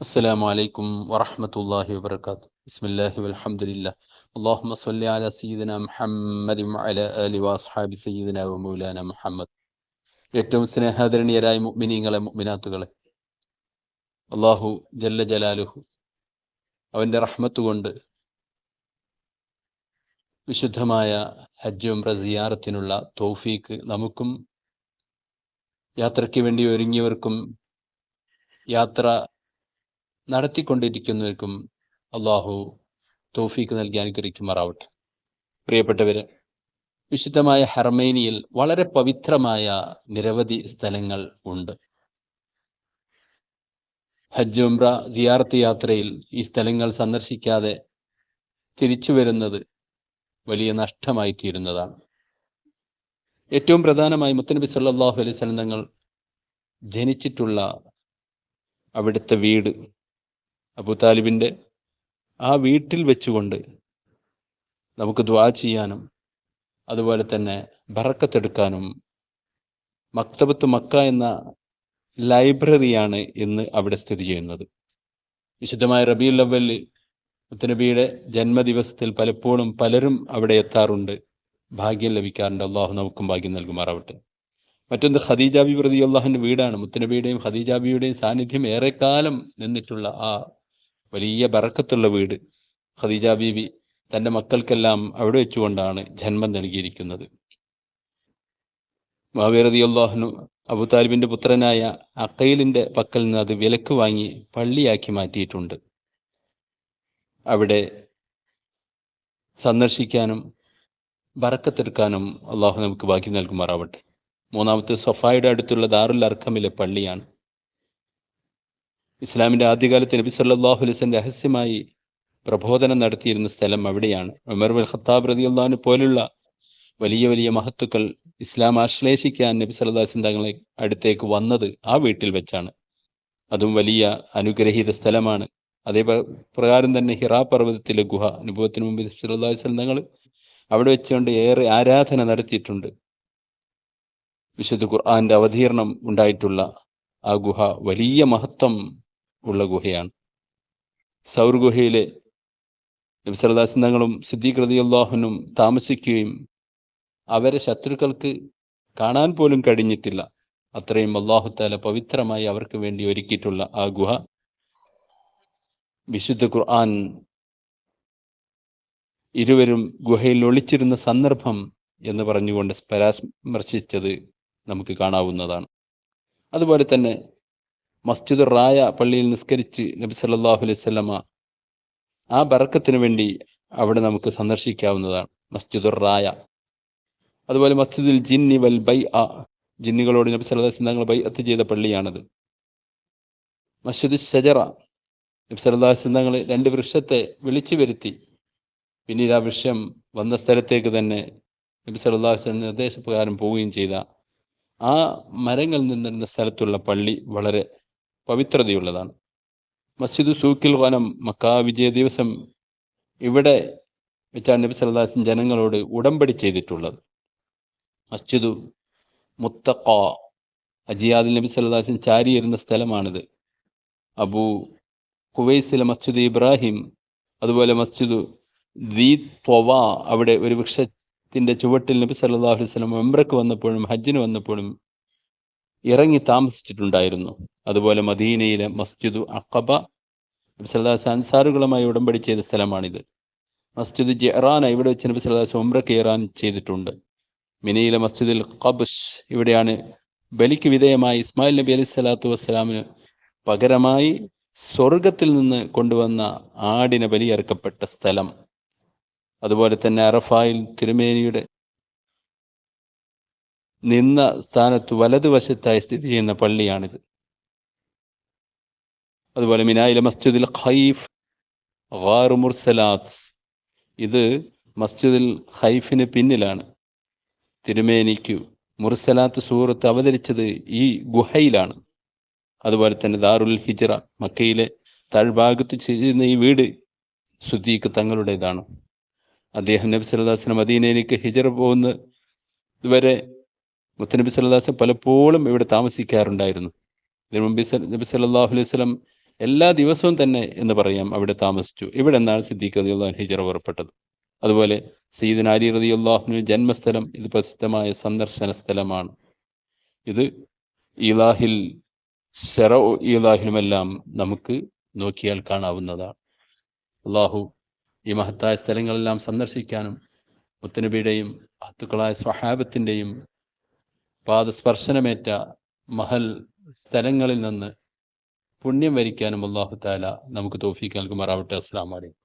السلام عليكم ورحمة الله وبركاته بسم الله والحمد لله اللهم صل على سيدنا محمد وعلى آله وأصحاب سيدنا ومولانا محمد ഏറ്റവും സ്നേഹാദരണീയരായ മുഅ്മിനീങ്ങളെ മുഅ്മിനാത്തുകളെ അള്ളാഹു ജല്ല ജലാലുഹു അവൻ്റെ റഹ്മത്ത് കൊണ്ട് വിശുദ്ധമായ ഹജ്ജ് ഉംറ സിയാറത്തിനുള്ള തൗഫീക്ക് നമുക്കും യാത്രയ്ക്ക് വേണ്ടി ഒരുങ്ങിയവർക്കും യാത്ര നടത്തിക്കൊണ്ടിരിക്കുന്നവർക്കും അള്ളാഹു തോഫീക്ക് നൽകി അനുഗ്രഹിക്കുമാറാവട്ടെ. പ്രിയപ്പെട്ടവരെ വിശുദ്ധമായ ഹർമേനിയിൽ വളരെ പവിത്രമായ നിരവധി സ്ഥലങ്ങൾ ഉണ്ട്. ഹജ്ജ് ഉംറ സിയാർത്ത് യാത്രയിൽ ഈ സ്ഥലങ്ങൾ സന്ദർശിക്കാതെ തിരിച്ചു വരുന്നത് വലിയ നഷ്ടമായി തീരുന്നതാണ് ഏറ്റവും പ്രധാനമായി മുത്തനബി സല്ലാഹു അലൈഹി തങ്ങൾ ജനിച്ചിട്ടുള്ള അവിടുത്തെ വീട് അബൂ താലിബിന്റെ ആ വീട്ടിൽ വെച്ചുകൊണ്ട് നമുക്ക് ദ്വാ ചെയ്യാനും അതുപോലെ തന്നെ ബറക്കത്തെടുക്കാനും മക്തബത്ത് മക്ക എന്ന ലൈബ്രറിയാണ് ഇന്ന് അവിടെ സ്ഥിതി ചെയ്യുന്നത്. വിശുദ്ധമായ റബിയുൽ അവൽ മുത്തനബിയുടെ ജന്മദിവസത്തിൽ പലപ്പോഴും പലരും അവിടെ എത്താറുണ്ട്. ഭാഗ്യം ലഭിക്കാറുണ്ട്. അള്ളാഹു നമുക്കും ഭാഗ്യം നൽകുമാറാവട്ടെ. മറ്റൊന്ന് ഖദീജ ബി പ്രതി അള്ളാഹുവിന്റെ വീടാണ്. മുത്തനബിയുടെയും ഖദീജ ബിയുടെയും സാന്നിധ്യം ഏറെക്കാലം നിന്നിട്ടുള്ള ആ വലിയ ബറക്കത്തുള്ള വീട്. ഖദീജ ബീവി തന്റെ മക്കൾക്കെല്ലാം അവിടെ വെച്ചുകൊണ്ടാണ് ജന്മം നൽകിയിരിക്കുന്നത്. മാവേറതി അള്ളാഹുനു അബുതാലിബിന്റെ പുത്രനായ അക്കയിലിന്റെ പക്കൽ നിന്ന് അത് വിലക്ക് വാങ്ങി പള്ളിയാക്കി മാറ്റിയിട്ടുണ്ട്. അവിടെ സന്ദർശിക്കാനും ബറക്കത്തെടുക്കാനും അള്ളാഹു നമുക്ക് ബാക്കി നൽകുമാറാവട്ടെ. മൂന്നാമത്തെ സൊഫായുടെ അടുത്തുള്ള ദാറുൽ അർക്കമിലെ പള്ളിയാണ്. ഇസ്ലാമിന്റെ ആദ്യകാലത്ത് നബി സല്ലല്ലാഹു അലൈഹി വസല്ലം രഹസ്യമായി പ്രബോധനം നടത്തിയിരുന്ന സ്ഥലം അവിടെയാണ്. ഉമർ ബിൻ ഖത്താബ് റളിയല്ലാഹു പോലുള്ള വലിയ വലിയ മഹത്തുക്കൾ ഇസ്ലാം ആശ്ലേഷിക്കാൻ നബി അലൈഹി തങ്ങളെ അടുത്തേക്ക് വന്നത് ആ വീട്ടിൽ വെച്ചാണ്. അതും വലിയ അനുഗ്രഹീത സ്ഥലമാണ്. അതേ പ്രകാരം തന്നെ ഹിറാ പർവതത്തിലെ ഗുഹ അനുഭവത്തിന് മുമ്പ് വസല്ലം തങ്ങൾ അവിടെ വെച്ചുകൊണ്ട് ഏറെ ആരാധന നടത്തിയിട്ടുണ്ട്. വിശുദ്ധ ഖുർആന്റെ അവതീർണം ഉണ്ടായിട്ടുള്ള ആ ഗുഹ വലിയ മഹത്വം ഉള്ള ഗുഹയാണ്. സൗർ ഗുഹയിലെ നബിസലദാസങ്ങളും സിദ്ദീഖ് അള്ളാഹുനും താമസിക്കുകയും അവരെ ശത്രുക്കൾക്ക് കാണാൻ പോലും കഴിഞ്ഞിട്ടില്ല. അത്രയും അള്ളാഹുത്താല പവിത്രമായി അവർക്ക് വേണ്ടി ഒരുക്കിയിട്ടുള്ള ആ ഗുഹ. വിശുദ്ധ ഖുർആൻ ഇരുവരും ഗുഹയിൽ ഒളിച്ചിരുന്ന സന്ദർഭം എന്ന് പറഞ്ഞുകൊണ്ട് പരാമർശിച്ചത് നമുക്ക് കാണാവുന്നതാണ്. അതുപോലെ തന്നെ മസ്ജിദ് റായ പള്ളിയിൽ നിസ്കരിച്ച് നബി സല്ലാഹു അലൈഹി സ്വലമ ആ ബറക്കത്തിന് വേണ്ടി അവിടെ നമുക്ക് സന്ദർശിക്കാവുന്നതാണ്. മസ്ജിദുർ റായ. അതുപോലെ മസ്ജിദുൽ ജിന്നി വൽ ബൈ ആ ജിന്നുകളോട് നബി അലൈഹി തങ്ങൾ ബൈ അത്ത് ചെയ്ത പള്ളിയാണത്. മസ്ജിദ് ഷജറ നബി അലൈഹി തങ്ങൾ രണ്ട് വൃക്ഷത്തെ വിളിച്ചു വരുത്തി. പിന്നീട് ആ വൃക്ഷം വന്ന സ്ഥലത്തേക്ക് തന്നെ നബി അലൈഹി നിർദ്ദേശപ്രകാരം പോവുകയും ചെയ്ത. ആ മരങ്ങൾ നിന്നിരുന്ന സ്ഥലത്തുള്ള പള്ളി വളരെ പവിത്രതയുള്ളതാണ്. മസ്ജിദ് സൂക്കിൽ വനം മക്കാ വിജയ ദിവസം ഇവിടെ വെച്ചാണ് നബി സല്ലാസിൻ ജനങ്ങളോട് ഉടമ്പടി ചെയ്തിട്ടുള്ളത്. മസ്ജിദു മുത്തഖ അജിയാദിൽ നബി സല്ലാസിൻ ചാരിയിരുന്ന സ്ഥലമാണിത്. അബു കുവൈസിലെ മസ്ജിദ് ഇബ്രാഹിം അതുപോലെ മസ്ജിദ് ദീ ത്വവ അവിടെ ഒരു വൃക്ഷത്തിന്റെ ചുവട്ടിൽ നബി സല്ലാഹു അലൈഹി സ്വലം വന്നപ്പോഴും ഹജ്ജിന് വന്നപ്പോഴും ഇറങ്ങി താമസിച്ചിട്ടുണ്ടായിരുന്നു. അതുപോലെ മദീനയിലെ മസ്ജിദു അക്കബ നബി സല്ലാസ് അൻസാറുകളുമായി ഉടമ്പടി ചെയ്ത സ്ഥലമാണിത്. മസ്ജിദ് ജെറാന ഇവിടെ വെച്ച് നബി സല്ലാസ് ഉംറ കയറാൻ ചെയ്തിട്ടുണ്ട്. മിനയിലെ മസ്ജിദുൽ ഖബ്സ് ഇവിടെയാണ് ബലിക്ക് വിധേയമായി ഇസ്മായിൽ നബി അലൈഹി സ്വലാത്തു വസ്സലാമിന് പകരമായി സ്വർഗത്തിൽ നിന്ന് കൊണ്ടുവന്ന ആടിനെ ബലിയർക്കപ്പെട്ട സ്ഥലം. അതുപോലെ തന്നെ അറഫായിൽ തിരുമേനിയുടെ നിന്ന സ്ഥാനത്ത് വലതുവശത്തായി സ്ഥിതി ചെയ്യുന്ന പള്ളിയാണിത്. അതുപോലെ മിനായിലെ മസ്ജിദുൽ ഖൈഫ് ഖാറു മുർസലാത്ത്. ഇത് മസ്ജിദുൽ ഖൈഫിന് പിന്നിലാണ്. തിരുമേനിക്ക് മുർസലാത്ത് സൂറത്ത് അവതരിച്ചത് ഈ ഗുഹയിലാണ്. അതുപോലെ തന്നെ ദാറുൽ ഹിജറ മക്കയിലെ താഴ്ഭാഗത്ത് ചെയ്യുന്ന ഈ വീട് സുദ്ദീഖ് തങ്ങളുടേതാണ്. അദ്ദേഹം നബി സല്ലാസിന് മദീനയിലേക്ക് ഹിജറ പോകുന്ന ഇതുവരെ മുത്തനബി സല്ലാസ് പലപ്പോഴും ഇവിടെ താമസിക്കാറുണ്ടായിരുന്നു. നബി സല്ലല്ലാഹു അലൈഹി വസല്ലം എല്ലാ ദിവസവും തന്നെ എന്ന് പറയാം അവിടെ താമസിച്ചു. ഇവിടെ നിന്നാണ് സിദ്ദീഖ് റതി അള്ളാഹു ഹിജറ പുറപ്പെട്ടത്? അതുപോലെ സയ്യിദ് അലി റതി അള്ളാഹുവിന് ജന്മസ്ഥലം ഇത് പ്രസിദ്ധമായ സന്ദർശന സ്ഥലമാണ്. ഇത് ഇലാഹിൽ ഷെറ ഇലാഹിലുമെല്ലാം നമുക്ക് നോക്കിയാൽ കാണാവുന്നതാണ്. അള്ളാഹു ഈ മഹത്തായ സ്ഥലങ്ങളെല്ലാം സന്ദർശിക്കാനും മുത്തനബിയുടെയും അത്തുക്കളായ സ്വഹാബത്തിന്റെയും പാദസ്പർശനമേറ്റ മഹൽ സ്ഥലങ്ങളിൽ നിന്ന് പുണ്യം വരിക്കാനും അള്ളാഹു താല നമുക്ക് തോഫീക്ക് നൽകുമാറാവട്ടെ. അസ്സാം വലൈക്കും